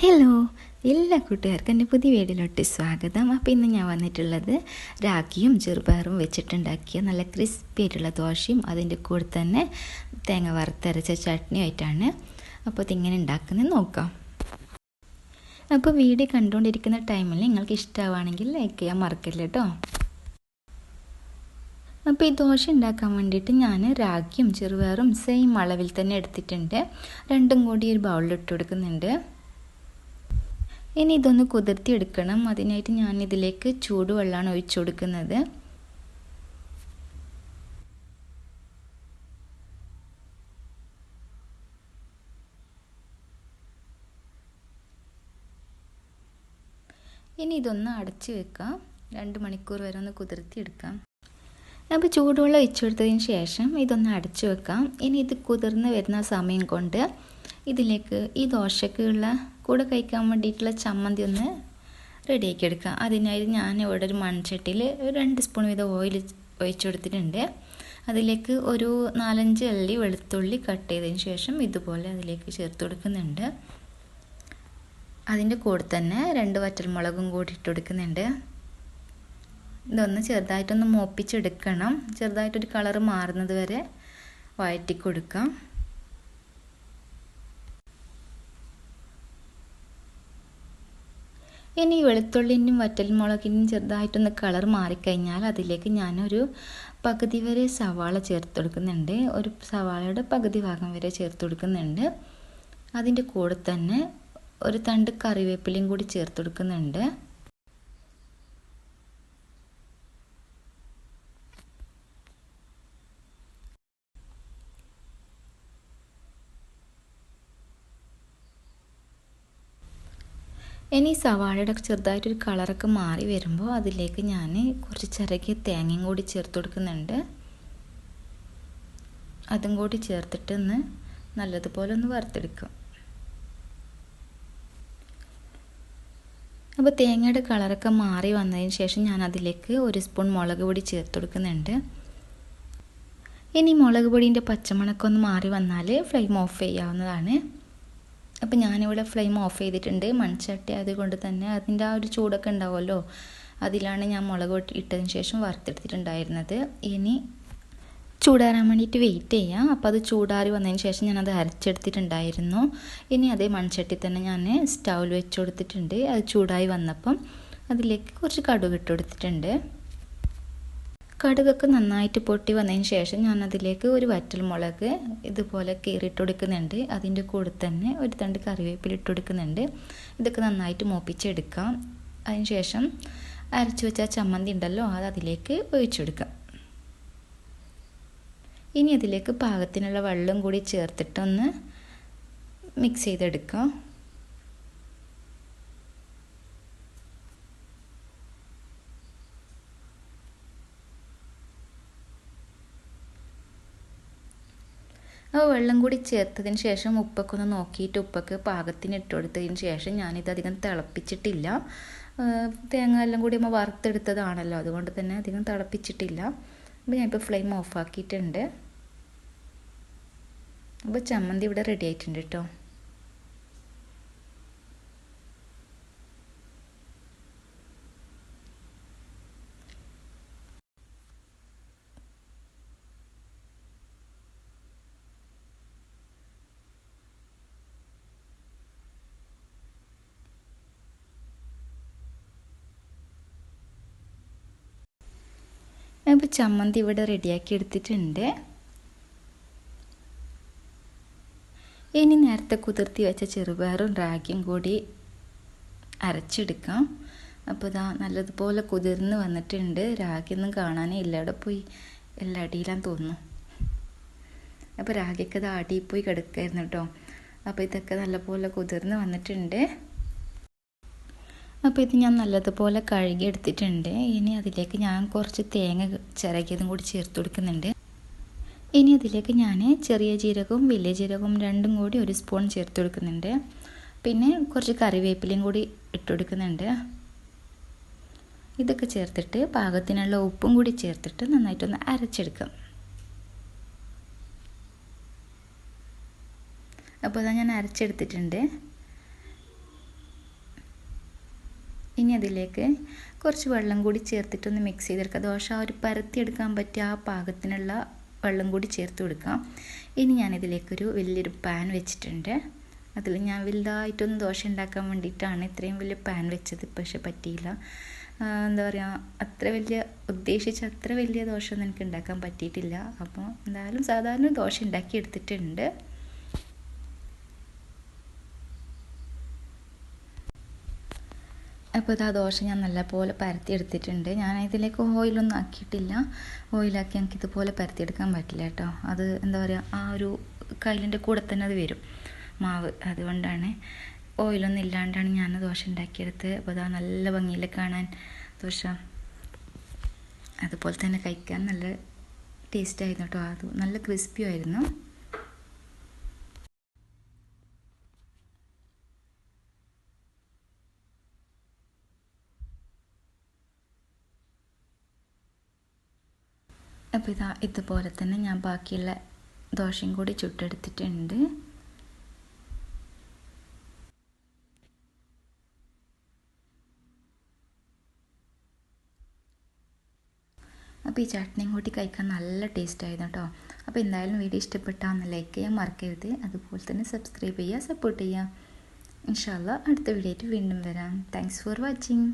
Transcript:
Hello എല്ലാ കൂട്ടുകാർക്കും എന്റെ പുതിയ വീഡിയോയിലോട്ട് സ്വാഗതം. അപ്പോൾ ഇന്ന് ഞാൻ വന്നിട്ടുള്ളത് രാഖിയും ചെറുപയറും വെച്ചിട്ടുണ്ടാക്കിയ നല്ല ക്രിസ്പി ആയിട്ടുള്ള ദോശയും അതിന്റെ കൂടെ തന്നെ തേങ്ങ വറുത്തരച്ച ചട്നിയുമായിട്ടാണ് അപ്പോൾ ഇതിങ്ങനെ ഉണ്ടാക്കുന്നത് നോക്കാം. അപ്പോൾ വീഡിയോ കണ്ടുകൊണ്ടിരിക്കുന്ന ടൈമിൽ നിങ്ങൾക്ക് ഇഷ്ടമാണെങ്കിൽ ലൈക്ക് ചെയ്യാൻ മറക്കില്ല കേട്ടോ. അപ്പോൾ ഈ ദോശ ഉണ്ടാക്കാൻ വേണ്ടിയിട്ട് ഞാൻ രാഗിയും ചെറുപയറും സെയിം അളവിൽ തന്നെ എടുത്തിട്ടുണ്ട്. രണ്ടും കൂടി ഒരു ബൗളിൽ ഇട്ട് കൊടുക്കുന്നുണ്ട്. ഇനി ഇതൊന്ന് കുതിർത്തി എടുക്കണം അതിനായിട്ട് ഞാൻ ഇതിലേക്ക് ചൂടുവെള്ളമാണ് ഒഴിച്ചു കൊടുക്കുന്നത്. ഇനി ഇതൊന്ന് അടച്ചു വെക്കാം. രണ്ട് മണിക്കൂർ വരെ ഒന്ന് കുതിർത്തി എടുക്കാം അപ്പോൾ ചൂടുവെള്ളം ഒഴിച്ചു കൊടുത്തതിന് ശേഷം ഇതൊന്ന് അടച്ചു വെക്കാം. ഇനി ഇത് കുതിർന്ന് വരുന്ന സമയം കൊണ്ട് ഇതിലേക്ക് ഈ ദോശക്കുള്ള കൂടെ കഴിക്കാൻ വേണ്ടിയിട്ടുള്ള ചമ്മന്തി ഒന്ന് റെഡിയാക്കി എടുക്കാം അതിനായി ഞാൻ ഇവിടെ ഒരു മൺചട്ടിയിൽ ഒരു രണ്ട് സ്പൂൺ വീതം ഓയിൽ ഒഴിച്ചു കൊടുത്തിട്ടുണ്ട്. അതിലേക്ക് ഒരു നാലഞ്ച് അല്ലി വെളുത്തുള്ളി കട്ട് ചെയ്തതിന് ശേഷം ഇതുപോലെ അതിലേക്ക് ചേർത്ത് കൊടുക്കുന്നുണ്ട്. അതിന്റെ കൂടെ തന്നെ രണ്ട് വറ്റൽമുളകും കൂടി ഇട്ട് കൊടുക്കുന്നുണ്ട്. ഇതൊന്ന് ചെറുതായിട്ടൊന്ന് മോപ്പിച്ചെടുക്കണം. ചെറുതായിട്ടൊരു കളറ് മാറുന്നത് വരെ വഴറ്റി കൊടുക്കാം. ഇനി വെളുത്തുള്ളിന്റെയും വറ്റൽമുളകിന്റെയും ചെറുതായിട്ടൊന്ന് കളർ മാറിക്കഴിഞ്ഞാൽ അതിലേക്ക് ഞാനൊരു പകുതി വരെ സവാള ചേർത്ത് കൊടുക്കുന്നുണ്ട്. ഒരു സവാളയുടെ പകുതി ഭാഗം വരെ ചേർത്ത് കൊടുക്കുന്നുണ്ട്. അതിന്റെ കൂടെ തന്നെ ഒരു തണ്ട് കറിവേപ്പിലയും കൂടി ചേർത്ത് കൊടുക്കുന്നുണ്ട്. ഇനി സവാളയുടെ ചെറുതായിട്ടൊരു കളറൊക്കെ മാറി വരുമ്പോൾ അതിലേക്ക് ഞാൻ കുറച്ച് ചിറകിയ തേങ്ങയും കൂടി ചേർത്ത് കൊടുക്കുന്നുണ്ട്. അതും കൂടി ചേർത്തിട്ട് ഒന്ന് നല്ലതുപോലെ ഒന്ന് വറുത്തെടുക്കും. അപ്പോൾ തേങ്ങയുടെ കളറൊക്കെ മാറി വന്നതിന് ശേഷം ഞാൻ അതിലേക്ക് ഒരു സ്പൂൺ മുളക് പൊടി ചേർത്ത് കൊടുക്കുന്നുണ്ട്. ഇനി മുളക് പൊടിന്റെ പച്ചമണക്കൊന്ന് മാറി വന്നാൽ ഫ്ലെയിം ഓഫ് ചെയ്യാവുന്നതാണ്. അപ്പോൾ ഞാനിവിടെ ഫ്ലെയിം ഓഫ് ചെയ്തിട്ടുണ്ട്. മൺചട്ടി ആയതുകൊണ്ട് തന്നെ അതിന്റെ ആ ഒരു ചൂടൊക്കെ ഉണ്ടാവുമല്ലോ. അതിലാണ് ഞാൻ മുളക് ഇട്ടതിന് ശേഷം വറുത്തെടുത്തിട്ടുണ്ടായിരുന്നത്. ഇനി ചൂടാറാൻ വേണ്ടിയിട്ട് വെയിറ്റ് ചെയ്യാം. അപ്പോൾ അത് ചൂടാറി വന്നതിന് ശേഷം ഞാനത് അരച്ചെടുത്തിട്ടുണ്ടായിരുന്നു. ഇനി അതേ മൺചട്ടി തന്നെ ഞാൻ സ്റ്റൗവിൽ വെച്ച് കൊടുത്തിട്ടുണ്ട്. അത് ചൂടായി വന്നപ്പം അതിലേക്ക് കുറച്ച് കടുക് ഇട്ട് കൊടുത്തിട്ടുണ്ട്. കടുകൊക്കെ നന്നായിട്ട് പൊട്ടി വന്നതിന് ശേഷം ഞാൻ അതിലേക്ക് ഒരു വറ്റൽമുളക് ഇതുപോലെ കീറിയിട്ടൊടുക്കുന്നുണ്ട്. അതിന്റെ കൂടെ തന്നെ ഒരു തണ്ട് കറിവേപ്പില ഇട്ട് കൊടുക്കുന്നുണ്ട് ഇതൊക്കെ നന്നായിട്ട് മോപ്പിച്ചെടുക്കാം. അതിന് ശേഷം അരച്ചു വെച്ച ചമ്മന്തി ഉണ്ടല്ലോ അത് അതിലേക്ക് ഒഴിച്ചെടുക്കാം. ഇനി അതിലേക്ക് പാകത്തിനുള്ള വെള്ളം കൂടി ചേർത്തിട്ടൊന്ന് മിക്സ് ചെയ്തെടുക്കാം. അപ്പോൾ വെള്ളം കൂടി ചേർത്തതിന് ശേഷം ഉപ്പൊക്കെ ഒന്ന് നോക്കിയിട്ട് ഉപ്പൊക്കെ പാകത്തിന് ഇട്ടുകൊടുത്തതിന് ശേഷം ഞാനിത് അധികം തിളപ്പിച്ചിട്ടില്ല. തേങ്ങ എല്ലാം കൂടി നമ്മൾ വറുത്തെടുത്തതാണല്ലോ അതുകൊണ്ട് തന്നെ അധികം തിളപ്പിച്ചിട്ടില്ല. അപ്പോൾ ഞാനിപ്പോൾ ഫ്ലെയിം ഓഫാക്കിയിട്ടുണ്ട്. അപ്പോൾ ചമ്മന്തി ഇവിടെ റെഡി ആയിട്ടുണ്ട് കേട്ടോ അപ്പോൾ ചമ്മന്തി ഇവിടെ റെഡിയാക്കി എടുത്തിട്ടുണ്ട്. ഇനി നേരത്തെ കുതിർത്തി വെച്ച ചെറുപയറും റാഗിയും കൂടി അരച്ചെടുക്കാം. അപ്പോൾ ഇതാ നല്ലതുപോലെ കുതിർന്ന് വന്നിട്ടുണ്ട്. റാഗിയൊന്നും കാണാനേ ഇല്ല. പോയി എല്ലാ അടിയിലാന്ന് തോന്നുന്നു. അപ്പോൾ റാഗിയൊക്കെ അത് അടിയിൽ പോയി കിടക്കായിരുന്നു കേട്ടോ. അപ്പോൾ ഇതൊക്കെ നല്ലപോലെ കുതിർന്ന് വന്നിട്ടുണ്ട്. അപ്പോൾ ഇത് ഞാൻ നല്ലതുപോലെ കഴുകി എടുത്തിട്ടുണ്ട് ഇനി അതിലേക്ക് ഞാൻ കുറച്ച് തേങ്ങ ചിരകിയതും കൂടി ചേർത്ത് കൊടുക്കുന്നുണ്ട്. ഇനി അതിലേക്ക് ഞാൻ ചെറിയ ജീരകവും വലിയ ജീരകവും രണ്ടും കൂടി ഒരു സ്പൂൺ ചേർത്ത് കൊടുക്കുന്നുണ്ട്. പിന്നെ കുറച്ച് കറിവേപ്പിലയും കൂടി ഇട്ട് കൊടുക്കുന്നുണ്ട്. ഇതൊക്കെ ചേർത്തിട്ട് പാകത്തിനുള്ള ഉപ്പും കൂടി ചേർത്തിട്ട് നന്നായിട്ടൊന്ന് അരച്ചെടുക്കാം. അപ്പോൾ അതാ ഞാൻ അരച്ചെടുത്തിട്ടുണ്ട്. ഇനി അതിലേക്ക് കുറച്ച് വെള്ളം കൂടി ചേർത്തിട്ടൊന്ന് മിക്സ് ചെയ്തെടുക്കുക ദോശ ഒരു പരത്തിയെടുക്കാൻ പറ്റിയ ആ പാകത്തിനുള്ള വെള്ളം കൂടി ചേർത്ത് കൊടുക്കാം. ഇനി ഞാനിതിലേക്കൊരു വലിയൊരു പാൻ വെച്ചിട്ടുണ്ട്. അതിൽ ഞാൻ വലുതായിട്ടൊന്ന് ദോശ ഉണ്ടാക്കാൻ വേണ്ടിയിട്ടാണ് ഇത്രയും വലിയ പാൻ വെച്ചത് പക്ഷെ പറ്റിയില്ല. എന്താ പറയുക അത്ര വലിയ ഉദ്ദേശിച്ച അത്ര വലിയ ദോശ ഒന്നും എനിക്ക് ഉണ്ടാക്കാൻ പറ്റിയിട്ടില്ല. അപ്പോൾ എന്തായാലും സാധാരണ ദോശ ഉണ്ടാക്കി എടുത്തിട്ടുണ്ട് അപ്പോൾ ഇതാ ദോശ ഞാൻ നല്ലപോലെ പരത്തി എടുത്തിട്ടുണ്ട് ഞാൻ ഇതിലേക്ക് ഓയിലൊന്നും ആക്കിയിട്ടില്ല ഓയിലാക്കി എനിക്ക് ഇതുപോലെ പരത്തിയെടുക്കാൻ പറ്റില്ല കേട്ടോ. അത് എന്താ പറയുക ആ ഒരു കയ്യിലിന്റെ കൂടെ തന്നെ അത് വരും. മാവ്. അതുകൊണ്ടാണ് ഓയിലൊന്നും ഇല്ലാണ്ടാണ് ഞാൻ ദോശ ഉണ്ടാക്കിയെടുത്ത് അപ്പോൾ അതാ നല്ല ഭംഗിയിൽ കാണാൻ ദോശ. അതുപോലെ തന്നെ കഴിക്കാൻ നല്ല ടേസ്റ്റ് ആയിരുന്നു കേട്ടോ. അത് നല്ല ക്രിസ്പി അപ്പോൾ ഇതാ ഇതുപോലെ തന്നെ ഞാൻ ബാക്കിയുള്ള ദോശയും കൂടി ചുട്ടെടുത്തിട്ടുണ്ട്. അപ്പോൾ ഈ ചട്നിയും കൂട്ടി കഴിക്കാൻ നല്ല ടേസ്റ്റ് ആയിരുന്നു കേട്ടോ അപ്പോൾ എന്തായാലും വീഡിയോ ഇഷ്ടപ്പെട്ടാൽ ഒന്ന് ലൈക്ക് ചെയ്യാൻ മറക്കരുത്. അതുപോലെ തന്നെ സബ്സ്ക്രൈബ് ചെയ്യുക സപ്പോർട്ട് ചെയ്യുക. ഇൻഷാല്ല അടുത്ത വീഡിയോ ആയിട്ട് വീണ്ടും വരാം. Thanks for watching